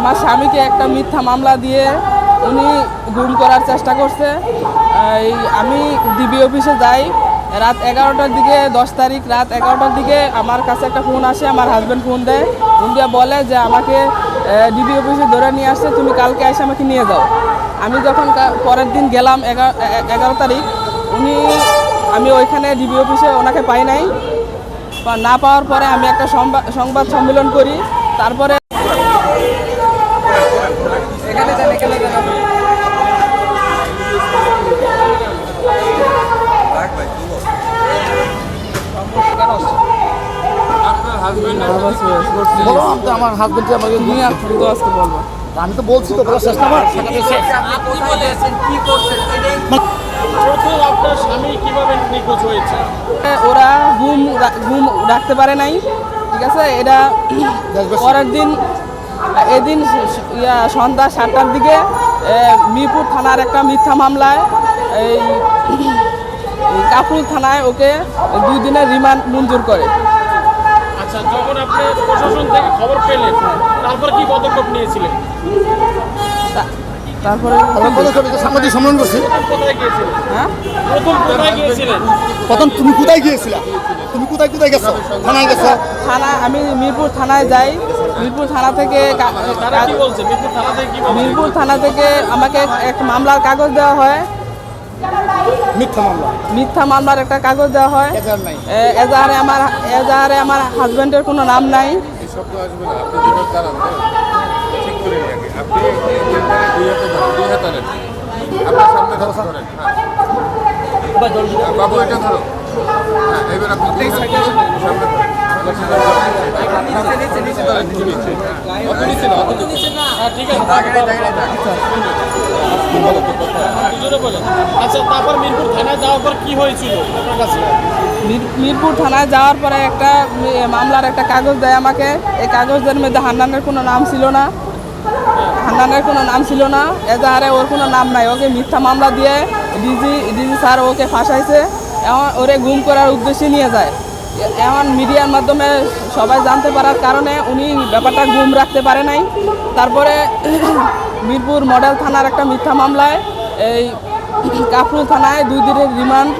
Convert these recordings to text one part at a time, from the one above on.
আমার স্বামীকে একটা মিথ্যা মামলা দিয়ে উনি গুম করার চেষ্টা করছে। এই, আমি ডিবি অফিসে যাই, রাত এগারোটার দিকে, দশ তারিখ রাত এগারোটার দিকে আমার কাছে একটা ফোন আসে, আমার হাজব্যান্ড ফোন দেয়। ফোন দিয়ে বলে যে আমাকে ডিবি অফিসে ধরে নিয়ে আসছে, তুমি কালকে এসে আমাকে নিয়ে যাও। আমি যখন পরের দিন গেলাম এগারো এগারো তারিখ, উনি, আমি ওইখানে ডিবি অফিসে ওনাকে পাই নাই। না পাওয়ার পরে আমি একটা সংবাদ সম্মেলন করি। তারপরে বলো আমি তো আমার হাজবেন্ডকে আমাকে তো আজকে বলব। আমি তো বলছি তো বলার চেষ্টা আমার? প্রথম আপনার স্বামী কীভাবে নিখোঁজ হয়েছে? ওরা ঘুম ঘুম রাখতে পারে নাই ঠিক আছে? এটা পরের দিন এদিন সন্ধ্যা সাতটার দিকে মিরপুর থানার একটা মিথ্যা মামলায় এই কাপুর থানায় ওকে দুই দিনের রিমান্ড মঞ্জুর করে। যখন আপনি প্রশাসন থেকে খবর পেলেন তারপর কি পদক্ষেপ নিয়েছিলেন? তারপরে সাংবাদিক সম্মেলন করছি। প্রথম হ্যাঁ? প্রথম কোথায় গিয়েছিলেন? প্রথম তুমি কোথায় গিয়েছিলা? তুমি কোথায় কোথায় গেছো? থানায় গেছো? থানা আমি মিরপুর থানায় যাই। মিরপুর থানা থেকে তারা মিরপুর থানা থেকে মিরপুর থানা থেকে আমাকে একটা মামলার কাগজ দেওয়া হয়। মিথ্যা মামলা। মিথ্যা মামলার একটা কাগজ দেওয়া হয়। এজাহার আমার এজাহারে আমার হাজবেন্ডের কোনো নাম নাই। ঠিক আছে। আচ্ছা তারপর মিরপুর থানায় যাওয়ার পর কি হয়েছিল? মিরপুর থানায় যাওয়ার পরে একটা মামলার একটা কাগজ দেয় আমাকে। এই কাগজের মধ্যে হান্নানের কোনো নাম ছিল না। হান্নানের কোনো নাম ছিল না। এজাহারে ওর কোনো নাম নাই। ওকে মিথ্যা মামলা দিয়ে ডিজি ডিজি স্যার ওকে ফাঁসাইছে। এমন ওরে গুম করার উদ্দেশ্যে নিয়ে যায়। এমন মিডিয়ার মাধ্যমে সবাই জানতে পারার কারণে উনি ব্যাপারটা গুম রাখতে পারে নাই। তারপরে মিরপুর মডেল থানার একটা মিথ্যা মামলায় এই কাফরুল থানায় দুই দিনের রিমান্ড,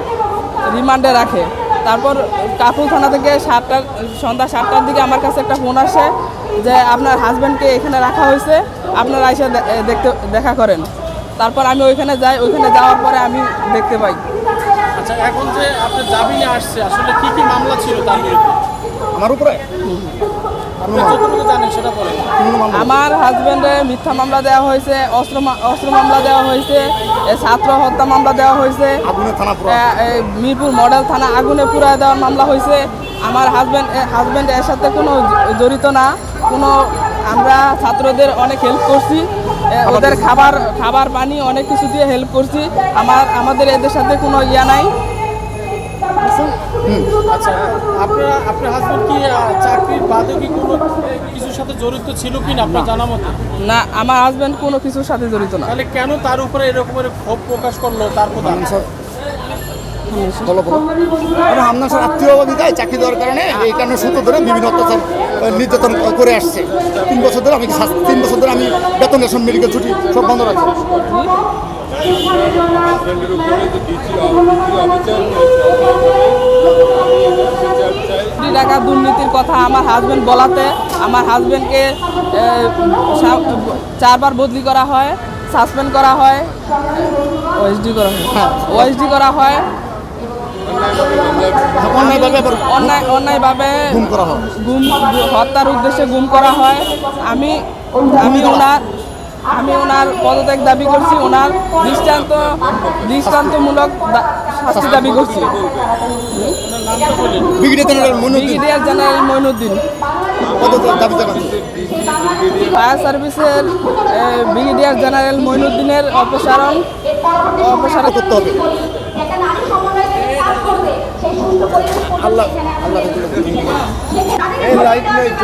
রিমান্ডে রাখে। তারপর কাপুর থানা থেকে সাতটার, সন্ধ্যা সাতটার দিকে আমার কাছে একটা ফোন আসে যে আপনার হাজব্যান্ডকে এখানে রাখা হয়েছে, আপনারা এসে দেখতে, দেখা করেন। তারপর আমি ওইখানে যাই, ওইখানে যাওয়ার পরে আমি দেখতে পাই। আচ্ছা এখন যে আপনার জামিনে আসছে, আসলে কি কি মামলা ছিল তার বিরুদ্ধে? আমার উপরে? আমার হাজব্যান্ডে মিথ্যা মামলা দেওয়া হয়েছে অস্ত্র অস্ত্র মামলা দেওয়া হয়েছে ছাত্র হত্যা মামলা দেওয়া হয়েছে মিরপুর মডেল থানা আগুনে পুরা দেওয়ার মামলা হয়েছে। আমার হাজব্যান্ড হাজব্যান্ড এর সাথে কোনো জড়িত না কোনো আমরা ছাত্রদের অনেক হেল্প করছি ওদের খাবার খাবার পানি অনেক কিছু দিয়ে হেল্প করছি। আমার আমাদের এদের সাথে কোনো ইয়া নাই। আচ্ছা আপনার আপনার হাজবেন্ড কি চাকরির বাদে কি কোনো কিছুর সাথে জড়িত ছিল কি না আপনার জানা মতে? না আমার হাজব্যান্ড কোনো কিছুর সাথে জড়িত না। তাহলে কেন তার উপরে এরকমের ক্ষোভ প্রকাশ করল তার প্রধান বলো বলো। হামনা স্যার আত্মীয় বিদায় চাকরি দেওয়ার কারণে এই কারণে সূত্র ধরে বিভিন্ন অত্যাচার নির্যাতন করে আসছে। তিন বছর ধরে আমি তিন বছর ধরে আমি বেতন রেশন মেডিকেল ছুটি সব বন্ধ রাখছি। টাকা দুর্নীতির কথা আমার হাজবেন্ড বলাতে আমার হাজবেন্ডকে চারবার বদলি করা হয় সাসপেন্ড করা হয় ওএসডি করা হয়। হ্যাঁ। ওএসডি করা হয়। অন্যায় অন্যায়ভাবে গুম হত্যার উদ্দেশ্যে গুম করা হয়। আমি আমি ওনার আমি ওনার পদত্যাগ দাবি করছি। ওনার দৃষ্টান্ত দৃষ্টান্তমূলক শাস্তি দাবি করছি। Brigadier general Monuddin. Brigadier general Moinuddin দাবি ফায়ার সার্ভিসের ব্রিগেডিয়ার জেনারেল মইনুদ্দিনের অপসারণ। অপসারণ করতে হবে। আল্লাহ আল্লাহ এই লাইট লাইট